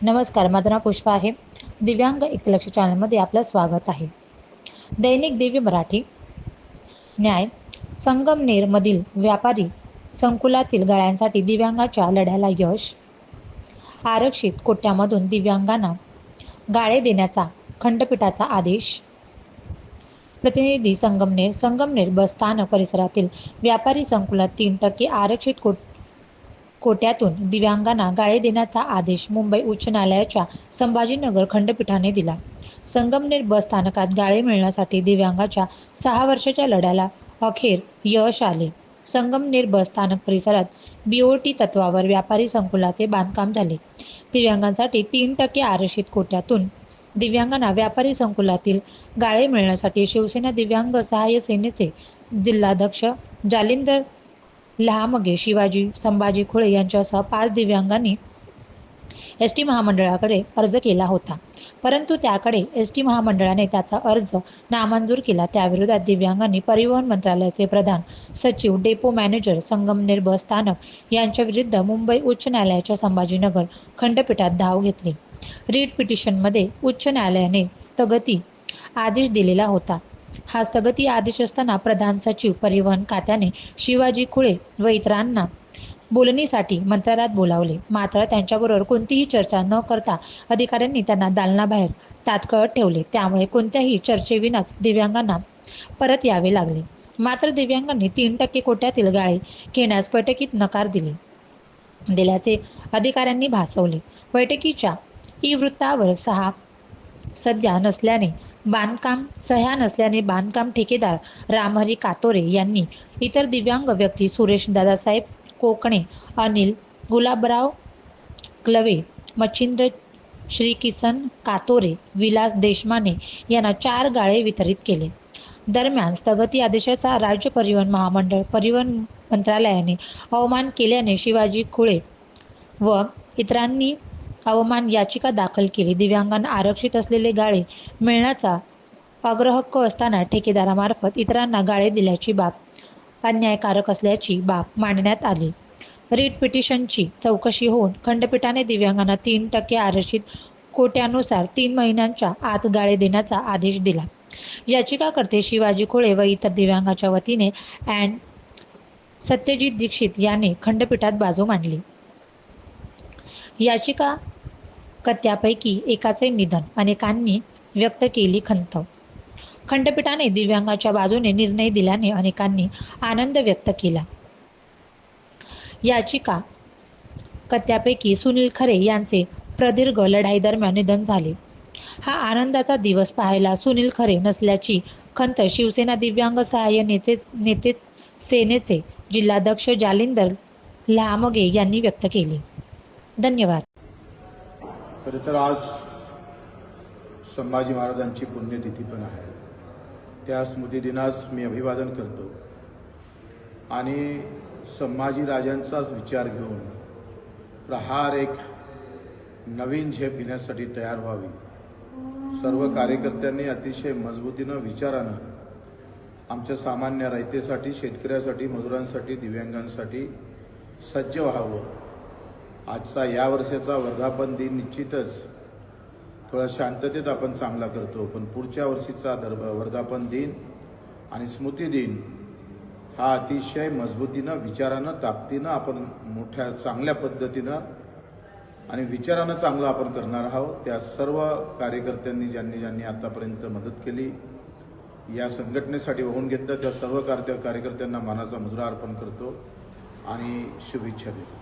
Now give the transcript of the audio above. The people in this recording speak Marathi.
नमस्कार माझं नाव पुष्पा आहे. दिव्यांग एकलक्ष चॅनलमध्ये आपलं स्वागत आहे. दैनिक दिव्य मराठी न्याय. संगमनेरमधील व्यापारी संकुलातील गळ्यांसाठी दिव्यांगाच्या लढ्याला यश. आरक्षित कोट्यामधून दिव्यांगांना गाळे देण्याचा खंडपीठाचा आदेश. प्रतिनिधी संगमनेर संगमनेर बस स्थानक परिसरातील व्यापारी संकुलात तीन टक्के आरक्षित कोट कोट्यातून दिव्यांगांना गाळे देण्याचा आदेश मुंबई उच्च न्यायालयाच्या संभाजीनगर खंडपीठाने दिला. संगमनेर बस स्थानकात गाळे मिळण्यासाठी दिव्यांगाच्या सहा वर्षाच्या लढ्याला अखेर यश आले. संगमनेर बस स्थानक परिसरात बीओटी तत्वावर व्यापारी संकुलाचे बांधकाम झाले. दिव्यांगांसाठी तीन टक्के आरक्षित कोट्यातून दिव्यांगांना व्यापारी संकुलातील गाळे मिळण्यासाठी शिवसेना दिव्यांग सहाय्य सेनेचे जिल्हाध्यक्ष जालिंदर लहामगे शिवाजी संभाजी खुळे यांच्यासह पाच दिव्यांगांनी एस टी महामंडळाकडे अर्ज केला होता. परंतु त्याकडे एस टी महामंडळाने त्याचा अर्ज नामंजूर केला. त्याविरोधात दिव्यांगांनी परिवहन मंत्रालयाचे प्रधान सचिव डेपो मॅनेजर संगमनेर बस स्थानक यांच्या विरुद्ध मुंबई उच्च न्यायालयाच्या संभाजीनगर खंडपीठात धाव घेतली. रीट पिटिशनमध्ये उच्च न्यायालयाने स्थगती आदेश दिलेला होता. हा स्थगती आदेश असताना प्रधान सचिव परिवहन खात्याने शिवाजी खुळे व इतरांना बोलणीसाठी मंत्रालयात बोलावले. मात्र त्यांच्याबरोबर कोणतीही चर्चा न करता अधिकाऱ्यांनी त्यांना दालनाबाहेर तात्काळ ठेवले. त्यामुळे कोणत्याही चर्चेविनाच दिव्यांगांना परत यावे लागले. मात्र दिव्यांगांनी तीन टक्के कोट्यातील गाळे घेण्यास बैठकीत नकार दिले. दिल्याचे अधिकाऱ्यांनी भासवले. बैठकीच्या ई वृत्तावर सहा सध्या नसल्याने बांधकाम सह्या नसल्याने बांधकाम ठेकेदार रामहरी कातोरे यांनी इतर दिव्यांग व्यक्ती सुरेश दादासाहेब कोकणे अनिल गुलाबराव क्लवे मच्छिंद्र श्री किसन कातोरे विलास देशमाने यांना चार गाळे वितरित केले. दरम्यान स्थगती आदेशाचा राज्य परिवहन महामंडळ परिवहन मंत्रालयाने अवमान केल्याने शिवाजी खुळे व इतरांनी अवमान याचिका दाखल केली. दिव्यांगांना आरक्षित असलेले गाळे मिळण्याचा अग्रहक्क असताना ठेकेदारामार्फत इतरांना गाळे दिल्याची बाब अन्यायकारक असल्याची बाब मांडण्यात आली. रीट पिटिशनची चौकशी होऊन खंडपीठाने दिव्यांगांना तीन टक्के आरक्षित कोट्यानुसार तीन महिन्यांच्या आत गाळे देण्याचा आदेश दिला. याचिकाकर्ते शिवाजी खोळे व इतर दिव्यांगाच्या वतीने अँड सत्यजित दीक्षित याने खंडपीठात बाजू मांडली. याचिका कत्यापैकी एकाचे निधन. अनेकांनी व्यक्त केली खंत. खंडपीठाने दिव्यांगाच्या बाजूने निर्णय दिल्याने अनेकांनी आनंद व्यक्त केला. याचिका कत्यापैकी सुनील खरे यांचे प्रदीर्घ लढाई दरम्यान निधन झाले. हा आनंदाचा दिवस पाहायला सुनील खरे नसल्याची खंत शिवसेना दिव्यांग सहाय्य नेते नेते सेनेचे जिल्हाध्यक्ष जालिंदर लहामगे यांनी व्यक्त केली. धन्यवाद. खरं तर आज संभाजी महाराजांची पुण्यतिथी पण आहे. त्या स्मृतिदिनास मी अभिवादन करतो. आणि संभाजी राजांचाच विचार घेऊन प्रहार एक नवीन झेप घेण्यासाठी तयार व्हावी. सर्व कार्यकर्त्यांनी अतिशय मजबूतीनं विचारानं आमच्या सामान्य रयतेसाठी शेतकऱ्यासाठी मजुरांसाठी दिव्यांगांसाठी सज्ज व्हावं. आजचा या वर्षाचा वर्धापन दिन निश्चितच थोडा शांततेत आपण चांगला करतो पण पुढच्या वर्षीचा दर वर्धापन दिन आणि स्मृती दिन हा अतिशय मजबूतीनं विचारानं ताकदीनं आपण मोठ्या चांगल्या पद्धतीनं आणि विचारानं चांगलं आपण करणार आहोत. त्या सर्व कार्यकर्त्यांनी ज्यांनी ज्यांनी आतापर्यंत मदत केली या संघटनेसाठी वाहून घेतलं त्या सर्व कार्य कार्यकर्त्यांना मानाचा मुजरा अर्पण करतो आणि शुभेच्छा देतो.